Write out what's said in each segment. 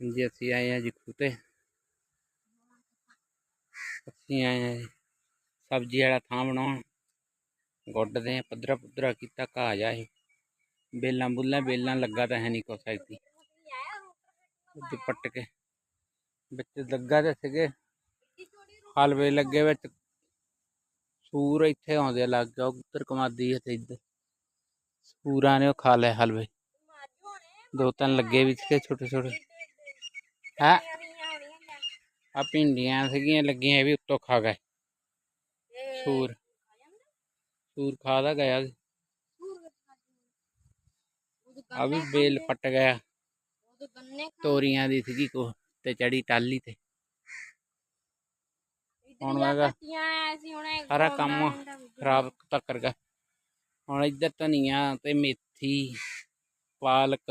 ਜੀ ਅਸੀਂ ਆਏ ਹਾਂ ਜੀ ਖੂਤੇ ਅਸੀਂ ਆਏ ਹਾਂ ਜੀ ਸਬਜ਼ੀ ਵਾਲਾ ਥਾਂ ਬਣਾਉਣ ਗੁੱਡਦੇ ਆ ਪੱਧਰਾ ਪੁੱਧਰਾ ਕੀਤਾ ਘਾਹ ਜਾ ਇਹ ਬੇਲਾਂ ਬੁੱਲਾਂ ਬੇਲਾਂ ਲੱਗਾ ਤਾਂ ਹੈ ਨਹੀਂ ਕੁਛ ਐਤੀ ਉੱਤੇ ਪੱਟ ਕੇ ਵਿੱਚ ਲੱਗਾ ਤੇ ਸੀਗੇ ਹਲਵੇ ਲੱਗੇ ਵਿੱਚ ਸੂਰ ਇੱਥੇ ਆਉਂਦੇ ਆ ਲੱਗ ਗਿਆ ਉੱਧਰ ਕਮਾਦੀ ਹੈ ਤੇ ਇੱਧਰ ਸੂਰਾਂ ਨੇ ਉਹ ਖਾ ਲਏ ਹਲਵੇ ਦੋ ਤਿੰਨ ਲੱਗੇ ਵੀ ਸੀਗੇ ਛੋਟੇ ਛੋਟੇ ਹੈ ਆ ਭਿੰਡੀਆਂ ਸੀਗੀਆਂ ਲੱਗੀਆਂ ਇਹ ਵੀ ਉੱਤੋਂ ਖਾ ਗਏ। ਸੂਰ। ਸੂਰ ਖਾ ਦਾ ਗਿਆ ਆ ਵੀ ਬੇਲ ਪੱਟ ਗਿਆ। ਤੋਰੀਆਂ ਦੀ ਸੀਗੀ ਕੋ ਤੇ ਚੜੀ ਟਾਲੀ ਤੇ। ਹੁਣ ਕਿਹਾ ਸਾਰਾ ਕੰਮ ਖਰਾਬ ਤਾਂ ਕਰ ਗਿਆ। ਹੁਣ ਇੱਧਰ ਧਨੀਆ ਤੇ ਮੇਥੀ ਪਾਲਕ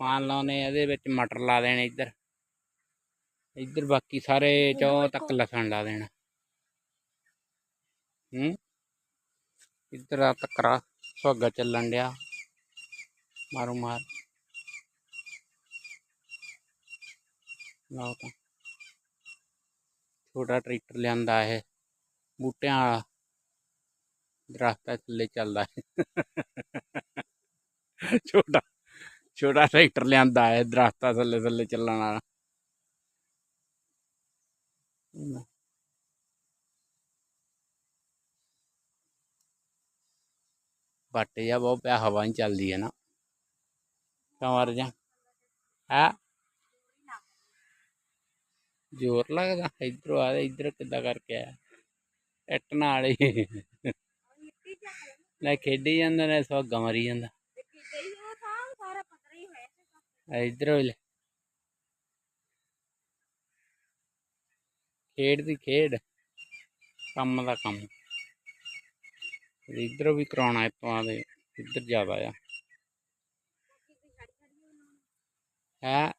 ਪਾਣ ਲਾਉਨੇ ਇਹਦੇ ਵਿੱਚ ਮਟਰ ਲਾ ਦੇਣੇ ਇੱਧਰ। ਇੱਧਰ ਬਾਕੀ ਸਾਰੇ ਚੌ ਤੱਕ ਲਸਣ ਲਾ ਦੇਣਾ। ਹੂੰ? ਇੱਧਰ ਆ ਤੱਕਰਾ ਸੁਹਾਗਾ ਚੱਲਣ ਡਿਆ। ਮਾਰੋ ਮਾਰ। ਲਾਓ ਤਾਂ। ਛੋਟਾ ਟਰੈਕਟਰ ਲਿਆਂਦਾ ਇਹ। ਬੂਟਿਆਂ ਵਾਲਾ। ਦਰਖਤਾਂ ਥੱਲੇ ਚੱਲਦਾ। ਛੋਟਾ। ਛੋਟਾ ਟਰੈਕਟਰ ਲਿਆਂਦਾ ਹੈ ਦਰਖਤਾਂ ਥੱਲੇ ਥੱਲੇ ਚੱਲਣ ਵਾਲਾ। ਬੱਟ ਜਾ ਬਹੁਤ ਪਿਆ ਹਵਾ ਨਹੀਂ ਚੱਲਦੀ ਹੈ ਨਾ। ਕਮਰ ਜਾ? ਹੈ? ਜ਼ੋਰ ਲੱਗਦਾ ਇਧਰੋਂ ਆ ਇਧਰ ਕਿੱਦਾਂ ਕਰਕੇ ਆਇਆ? ਇੱਟ ਨਾਲ ਹੀ। ਲੈ ਖੇਡੀ ਜਾਂਦਾ ਨੇ ਸੁਹਾਗਾ ਮਰੀ ਜਾਂਦਾ। ਇਧਰੋਂ ਹੀ ਖੇਡ ਦੀ ਖੇਡ, ਕੰਮ ਦਾ ਕੰਮ। ਇਧਰੋਂ ਵੀ ਕਰਾਉਣਾ ਇਤੋਂ ਆ ਦੇ ਇੱਧਰ ਜ਼ਿਆਦਾ ਆ। ਹੈ?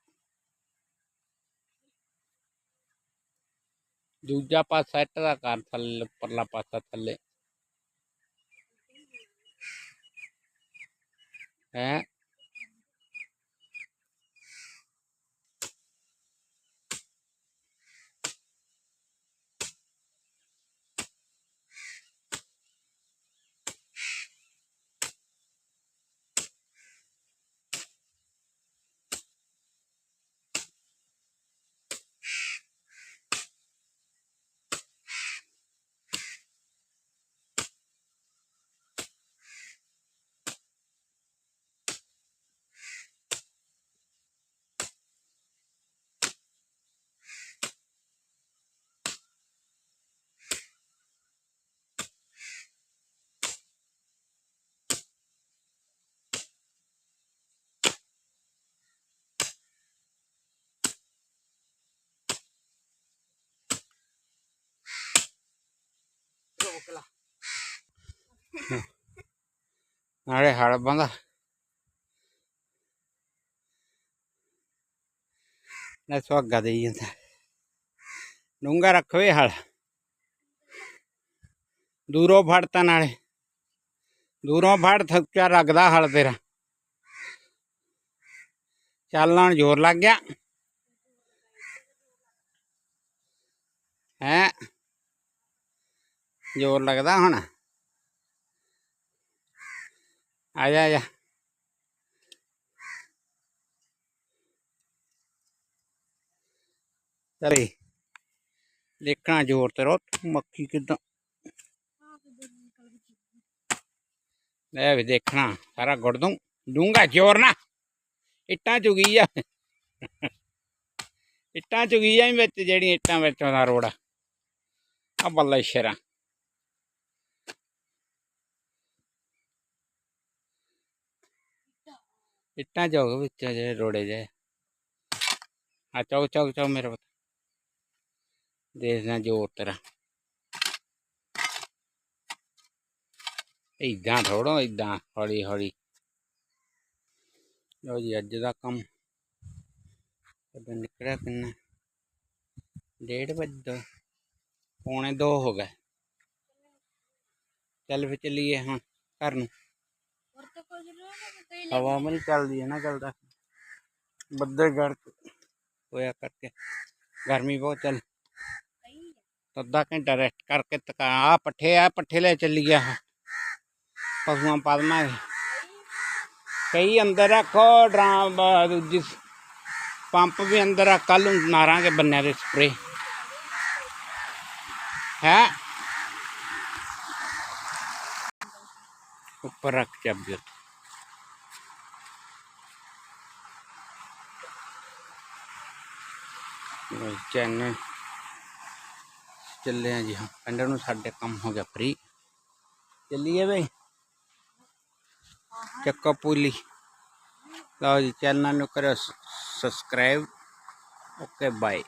ਦੂਜਾ ਪਾਸਾ ਇੱਟ ਦਾ ਕਰ ਥੱਲੇ, ਉੱਪਰਲਾ ਪਾਸਾ ਥੱਲੇ। ਹੈ? ਨਾਲੇ ਹੜ ਬੰਦਾ। ਨਾ ਸੁਹਾਗਾ ਦੇਈ ਜਾਂਦਾ। ਡੂੰਗਾ ਰੱਖਵੇ ਹਲ ਦੂਰੋਂ ਫੜਤਾ ਨਾਲੇ। ਦੂਰੋਂ ਫੜ ਥੱਕਾ ਰੱਖਦਾ ਹਲ ਤੇਰਾ। ਚੱਲਣ ਜ਼ੋਰ ਲੱਗ ਗਿਆ। ਹੈ? ਜ਼ੋਰ ਲੱਗਦਾ ਹੁਣ। ਆ ਜਾ ਆ ਜਾ ਚਲੇ ਦੇਖਣਾ ਜ਼ੋਰ ਤੇ ਰੋ ਮੱਖੀ ਕਿਦਾਂ ਲੈ ਵੀ ਦੇਖਣਾ ਸਾਰਾ ਗੁੜ ਦੂੰ ਦੂੰਗਾ ਜ਼ੋਰ ਨਾ ਇੱਟਾਂ ਚੁਗੀ ਆ ਇੱਟਾਂ ਚੁਗੀ ਆ ਵਿੱਚ ਜਿਹੜੀਆਂ ਇੱਟਾਂ ਵਿੱਚ ਦਾ ਰੋੜ ਆ ਆ ਬੱਲੇ ਸ਼ੇਰਾ ਇੱਟਾਂ ਚੁਗ ਵਿੱਚ ਜਿਹੜੇ ਰੋੜੇ ਜੇ। ਆ ਚੌਕ ਚੌਕ ਚੌਕ ਮੇਰੇ ਪੁੱਤ। ਦੇਖਦਾ ਜ਼ੋਰ ਤੇਰਾ ਇਦਾਂ ਥੋੜੋ ਇਦਾਂ ਹੌਲੀ ਹੌਲੀ ਲਓ ਜੀ, ਅੱਜ ਦਾ ਕੰਮ। ਕਦੋਂ ਨਿਕਲਿਆ ਕਿੰਨਾ। ਡੇਢ ਵਜੇ ਦੋ, ਪੌਣੇ ਦੋ ਹੋ ਗਏ। ਚੱਲ ਫੇ ਚੱਲੀਏ ਹੁਣ ਘਰ ਨੂੰ। ਹਵਾ ਮਰੀ ਚੱਲਦੀ ਹੈ ਨਾ ਚੱਲਦਾ ਬੱਦਲ ਗੜ ਹੋਇਆ ਕਰਕੇ ਗਰਮੀ ਬਹੁਤ ਚੱਲ ਅੱਧਾ ਘੰਟਾ ਰੈਸਟ ਕਰਕੇ ਤਕਾ ਆ ਪੱਠੇ ਆ ਪੱਠੇ ਲੈ ਚੱਲੀ ਗਿਆ ਪਸ਼ੂਆਂ ਪਾਲਣਾ ਕਈ ਅੰਦਰ ਰੱਖੋ ਡਰਾਮ ਦੂਜੀ ਪੰਪ ਵੀ ਅੰਦਰ ਆ ਕੱਲ ਨੂੰ ਮਾਰਾਂਗੇ ਬੰਨਿਆਂ ਦੇ ਸਪਰੇ ਹੈ ਉੱਪਰ ਰੱਖ ਚਾਬੀ ਉੱਤੇ। ਲਓ ਚੈਨਲ ਚੱਲੇ ਆ ਜੀ ਹਾਂ। ਪਿੰਡ ਨੂੰ ਸਾਡੇ ਕੰਮ ਹੋ ਗਿਆ ਫਰੀ ਚੱਲੀਏ ਬਈ? ਚੱਕੋ ਪੁਲੀ। ਲਓ ਜੀ, ਚੈਨਲ ਨੂੰ ਕਰੋ ਸਬਸਕ੍ਰਾਈਬ ਓਕੇ ਬਾਏ